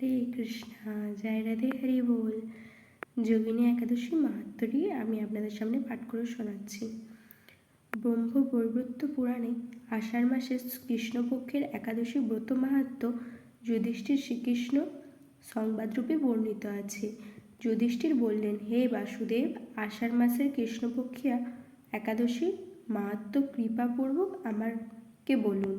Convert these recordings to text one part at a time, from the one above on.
হরে কৃষ্ণা, জয় রাধে হরি বল। যোগিনী একাদশী মাহাত্মটি আমি আপনাদের সামনে পাঠ করে শোনাচ্ছি। ব্রহ্ম পুরাণে আষাঢ় মাসে কৃষ্ণপক্ষের একাদশী ব্রত মাহাত্ম যুধিষ্ঠির শ্রীকৃষ্ণ সংবাদরূপে বর্ণিত আছে। যুধিষ্ঠির বললেন, হে বাসুদেব, আষাঢ় মাসের কৃষ্ণপক্ষিয়া একাদশী মাহাত্ম কৃপাপূর্বক আমাকে বলুন।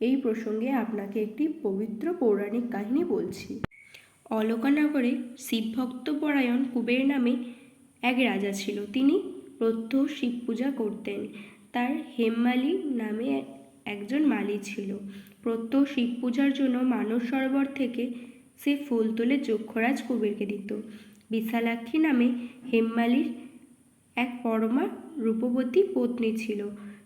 এই প্রসঙ্গে আপনাকে একটি পবিত্র পৌরাণিক কাহিনী বলছি। অলকানগরে শিবভক্তপরায়ণ কুবের নামে এক রাজা ছিল। তিনি প্রত্যহ শিব পূজা করতেন। তার হেমমালি নামে একজন মালি ছিল। প্রত্যহ শিব পূজার জন্য মানস সরোবর থেকে সে ফুল তুলে যক্ষরাজ কুবেরকে দিত। বিশালাক্ষী নামে হেমমালির এক পরমা রূপবতী পত্নী ছিল।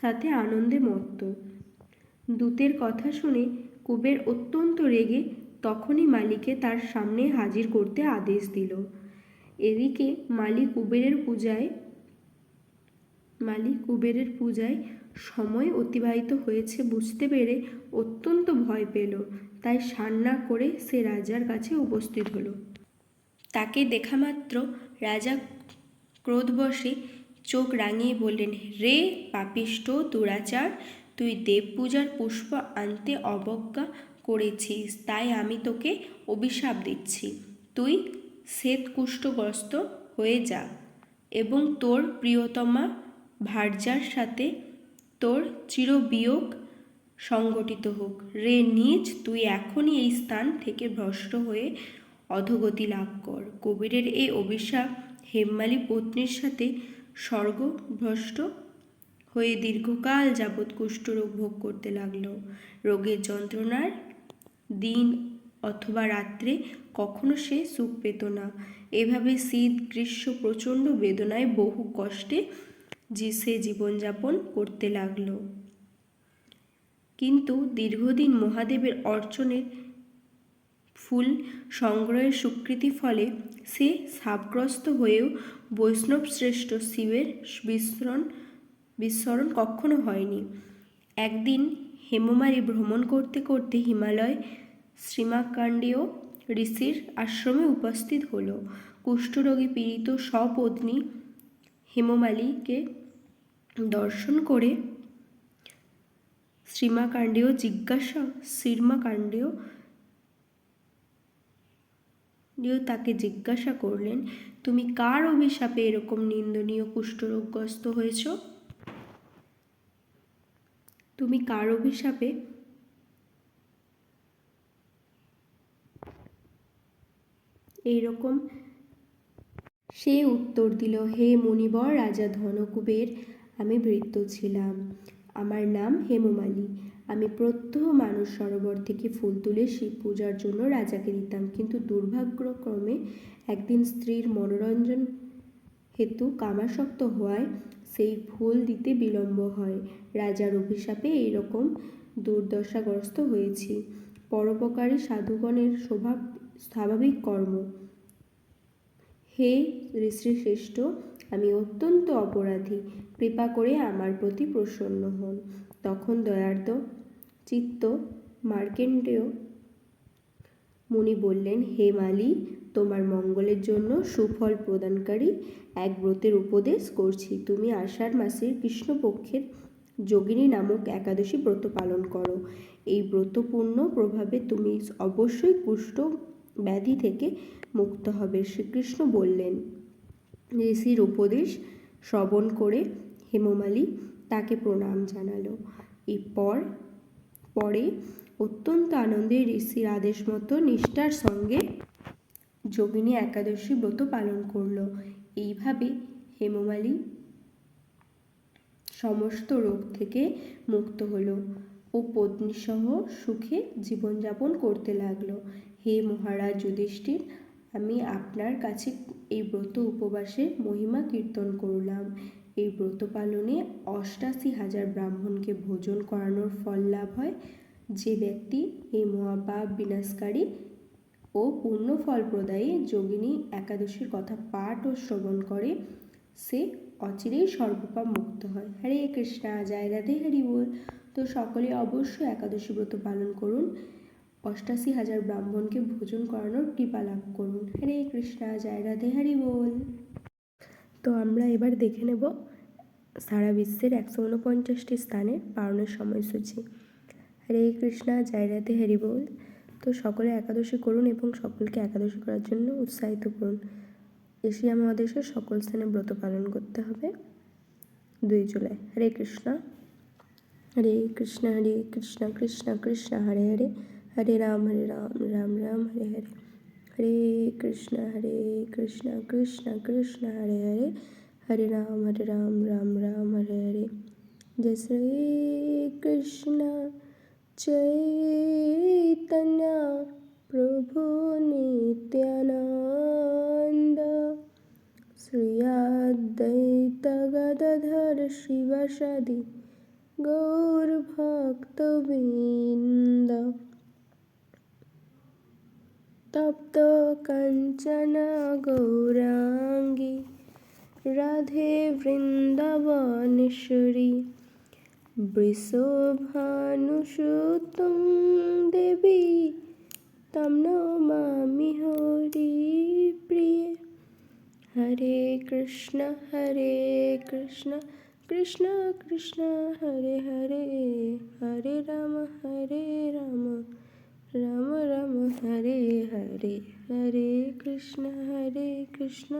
সাথে আনন্দে মত্ত। দূতের কথা শুনে কুবের অত্যন্ত রেগে তখনই মালিকে তার সামনে হাজির করতে আদেশ দিল। এদিকে মালি কুবেরের পূজায় মালি কুবেরের পূজায় সময় অতিবাহিত হয়েছে বুঝতে পেরে অত্যন্ত ভয় পেল। তাই সান্না করে সে রাজার কাছে উপস্থিত হলো। তাকে দেখা মাত্র রাজা ক্রোধবশে চোখ রাঙিয়ে বললেন, রে পাপিষ্ট দুরাচার, তুই দেব পূজার পুষ্প আনতে অবজ্ঞা করেছিস, তাই আমি তোকে অভিশাপ দিচ্ছি। তুই শ্বেতকুষ্ঠগ্রস্ত হয়ে যা এবং তোর প্রিয়তমা ভার্যার সাথে তোর চিরবিয়োগ সংগঠিত হোক। রে নিজ তুই এখনই এই স্থান থেকে ভ্রষ্ট হয়ে অধগতি লাভ কর। কবিরের এই অভিশাপ হেমমালী পত্নীর সাথে স্বর্গভ্রষ্ট হয়ে দীর্ঘকাল যাবৎ কুষ্ঠরোগ ভোগ করতে লাগল। রোগের যন্ত্রণার দিন অথবা রাত্রে কখনো সে সুখ পেত না। এভাবে শীত, গ্রীষ্ম প্রচণ্ড বেদনায় বহু কষ্টে যে সে জীবনযাপন করতে লাগল। কিন্তু দীর্ঘদিন মহাদেবের অর্চনের ফুল সংগ্রহের স্বীকৃতি ফলে সে সাপগ্রস্ত হয়েও বৈষ্ণব শ্রেষ্ঠ শিবের বিস্মরণ বিস্মরণ কখনো হয়নি। একদিন হেমমালী ভ্রমণ করতে করতে হিমালয় শ্রীমাকাণ্ডীয় ঋষির আশ্রমে উপস্থিত হল। কুষ্ঠরোগী পীড়িত সপত্নী হেমমালীকে দর্শন করে শ্রীমাকাণ্ডেয় জিজ্ঞাসা, শ্রীমাকাণ্ডেয় নিয়েও তাকে জিজ্ঞাসা করলেন, তুমি কার অভিশাপে এরকম নিন্দনীয় কুষ্ঠরোগগ্রস্ত হয়েছ? তুমি কার অভিশাপে? এইরকম। সে উত্তর দিল, হে মণিবর রাজা ধনকুবের, আমি বৃত্ত ছিলাম। আমার নাম হেমমালি। আমি প্রত্যহ মানুষ সরোবর থেকে ফুল তুলে শিব পূজার জন্য রাজাকে দিতাম। কিন্তু দুর্ভাগ্যক্রমে একদিন স্ত্রীর মনোরঞ্জন হেতু কামাসক্ত হওয়ায় সেই ফুল দিতে বিলম্ব হয়। রাজার অভিশাপে এইরকম দুর্দশাগ্রস্ত হয়েছি। পরোপকারী সাধুগণের স্বভাব স্বাভাবিক কর্ম। হে ঋষিশ্রেষ্ঠ আমি অত্যন্ত অপরাধী। কৃপা করে আমার প্রতি প্রসন্ন হন। তখন দয়ার্দ চিত্ত মার্কেন্ডেয় মুনি বললেন, হে মালি, তোমার মঙ্গলের জন্য সুফল প্রদানকারী এক ব্রতের উপদেশ করছি। তুমি আষাঢ় মাসের কৃষ্ণপক্ষের যোগিনী নামক একাদশী ব্রত পালন করো। এই ব্রতপূর্ণ প্রভাবে তুমি অবশ্যই কুষ্ঠ ব্যাধি থেকে মুক্ত হবে। শ্রীকৃষ্ণ বললেন ঋষির উপদেশ শ্রবণ করে হেমমালী তাকে প্রণাম জানালো। এরপর, পরে অত্যন্ত আনন্দে ঋষির আদেশ মতো নিষ্ঠার সঙ্গে যোগিনী একাদশী ব্রত পালন করল। এইভাবে হেমমালি সমস্ত রোগ থেকে মুক্ত হলো ও পত্নীসহ সুখে জীবনযাপন করতে লাগল। হে মহারাজ যুধিষ্ঠির আমি আপনার কাছে এই ব্রত উপবাসের মহিমা কীর্তন করলাম। এই ব্রত পালনে অষ্টাশি হাজার ব্রাহ্মণকে ভোজন করানোর ফল লাভ হয়। যে ব্যক্তি এই মহাপাপ বিনাশকারী ও পূর্ণ ফল প্রদায়ী যোগিনী একাদশীর কথা পাঠ ও শ্রবণ করে, সে অচিরেই সর্বপাপ মুক্ত হয়। হরে কৃষ্ণা, জয় রাধে, হরি বল। তো সকলে অবশ্যই একাদশী ব্রত পালন করুন। অষ্টাশি হাজার ব্রাহ্মণকে ভোজন করানোর কৃপা লাভ করুন। হরে কৃষ্ণা, জয় রাধে, হরি বল। তো আমরা এবার দেখে নেব সারা বিশ্বের একশো উনপঞ্চাশটি স্থানে পালনের সময়সূচি। হরে কৃষ্ণা, জয় রাধে, হরি বল। তো সকলে একাদশী করুন এবং সকলকে একাদশী করার জন্য উৎসাহিত করুন। এশিয়া মহাদেশের সকল স্থানে ব্রত পালন করতে হবে। দুই জুলাই। হরে কৃষ্ণা। হরে কৃষ্ণ হরে কৃষ্ণ কৃষ্ণ কৃষ্ণ, হরে হরে। হরে রাম হরে রাম রাম রাম হরে হরে হরে কৃষ্ণ হরে কৃষ্ণ কৃষ্ণ কৃষ্ণ হরে হরে হরে রাম হরে রাম রাম রাম হরে হরে জয় শ্রী কৃষ্ণ চৈতন্য প্রভু নিত্যানন্দ শ্রী অদ্বৈত গদাধর শিবসাদি গৌর ভক্তবৃন্দ তপ্ত কাঞ্চন গৌরাঙ্গী, রাধে বৃন্দাবনেশ্বরী বৃষভানুসুতং দেবী তম নমামি হরি প্রিয়। হরে কৃষ্ণ হরে কৃষ্ণ কৃষ্ণ কৃষ্ণ, হরে হরে হরে রাম হরে রাম। রাম রাম হরে হরে হরে কৃষ্ণ হরে কৃষ্ণ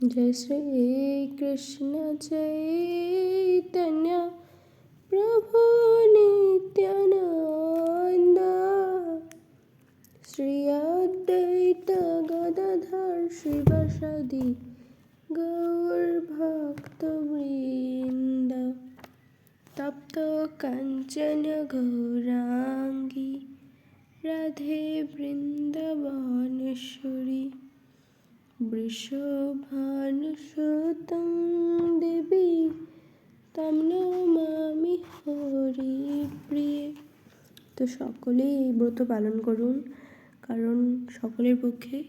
জয় শ্রী কৃষ্ণ চৈতন্য প্রভু নিত্যানন্দ শ্রী অদ্বৈত গদাধর শিবসাদি গৌর ভক্তবৃন্দ তপ্ত কাঞ্চন গৌরাঙ্গী রাধে বৃন্দাবনেশ্বরী। বৃষভানুসুতং দেবী তম হরি প্রিয়ে। তো সকলেই এই ব্রত পালন করুন, কারণ সকলের পক্ষে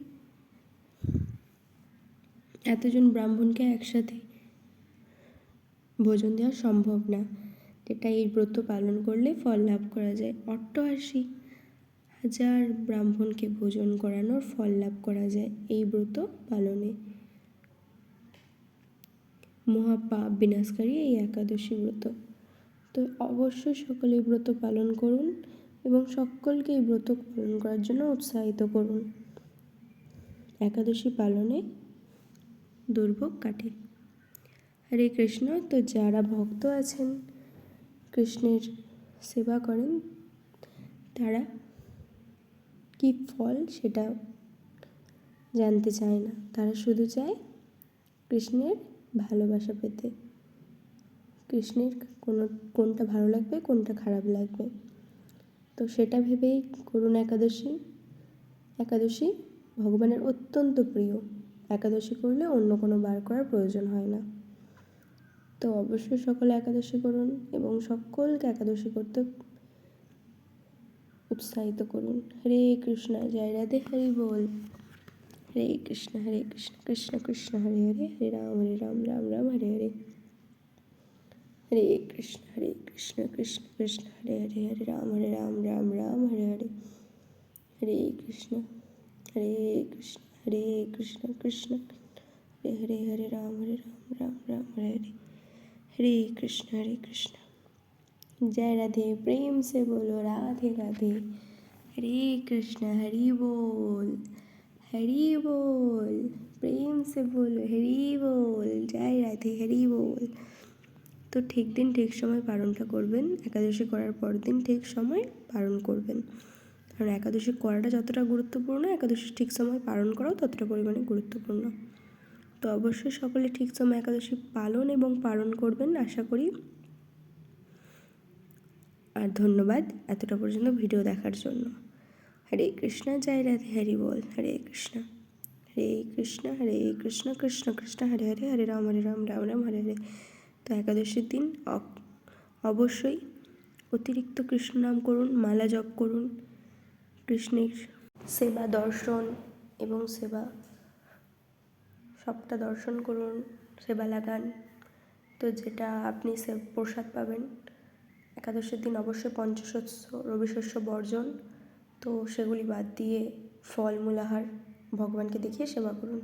এতজন ব্রাহ্মণকে একসাথে ভোজন দেওয়া সম্ভব না। যেটা এই ব্রত পালন করলে ফল লাভ করা যায়। অট্টআশি হাজার ব্রাহ্মণকে ভোজন করানোর ফল লাভ করা যায় এই ব্রত পালনে। মহাপাপ বিনাশকারী এই একাদশী ব্রত। তো অবশ্যই সকলে এই ব্রত পালন করুন এবং সকলকে এই ব্রত পালন করার জন্য উৎসাহিত করুন। একাদশী পালনে দুর্ভোগ কাটে। হরে কৃষ্ণ, তো যারা ভক্ত আছেন, কৃষ্ণের সেবা করেন, তারা কি ফল সেটা জানতে চায় না। তারা শুধু চায় কৃষ্ণের ভালোবাসা পেতে। কৃষ্ণের কোনো, কোনটা ভালো লাগবে, কোনটা খারাপ লাগবে। তো সেটা ভেবেই করুণ একাদশী একাদশী ভগবানের অত্যন্ত প্রিয়। একাদশী করলে অন্য কোনো বার করার প্রয়োজন হয় না। তো অবশ্যই সকলে একাদশী করুন এবং সকলকে একাদশী করতে উৎসাহিত করুন হরে কৃষ্ণ জয় রাধে হরি বল হরে কৃষ্ণ হরে কৃষ্ণ কৃষ্ণ কৃষ্ণ হরে হরে হরে রাম হরে রাম রাম রাম হরে হরে হরে কৃষ্ণ হরে কৃষ্ণ কৃষ্ণ কৃষ্ণ হরে হরে হরে রাম হরে রাম রাম রাম হরে হরে হরে কৃষ্ণ হরে কৃষ্ণ হরে কৃষ্ণ কৃষ্ণ হরে হরে হরে রাম হরে রাম রাম রাম হরে হরে हरे कृष्ण हरे कृष्ण जय राधे प्रेम से बोलो राधे राधे हरे कृष्ण हरि बोल हरि बोल प्रेम से बोलो हरि बोल জয় রাধে হরি বল তো ঠিক দিন ঠিক সময় পালনটা করবেন একাদশী করার পর দিন ঠিক সময় পালন করবেন কারণ একাদশী করাটা যতটা গুরুত্বপূর্ণ একাদশী ঠিক সময় পালন করাও ততটা পরিমাণে গুরুত্বপূর্ণ তো অবশ্যই সকলে ঠিক সময় একাদশী পালন এবং পালন করবেন আশা করি আর ধন্যবাদ এতটা পর্যন্ত ভিডিও দেখার জন্য। হরে কৃষ্ণ, জয় রাধে হরি বল। হরে কৃষ্ণ হরে কৃষ্ণ হরে কৃষ্ণ কৃষ্ণ কৃষ্ণ, হরে হরে হরে রাম হরে রাম রাম রাম, হরে হরে। তো একাদশীর দিন অবশ্যই অতিরিক্ত কৃষ্ণ নাম করুন, মালা জপ করুন। কৃষ্ণের সেবা দর্শন এবং সেবা, সবটা দর্শন করুন, সেবা লাগান। তো যেটা আপনি সে প্রসাদ পাবেন একাদশের দিন অবশ্যই পঞ্চশস্য, রবিশস্য বর্জন। তো সেগুলি বাদ দিয়ে ফলমূল আহার ভগবানকে দেখিয়ে সেবা করুন।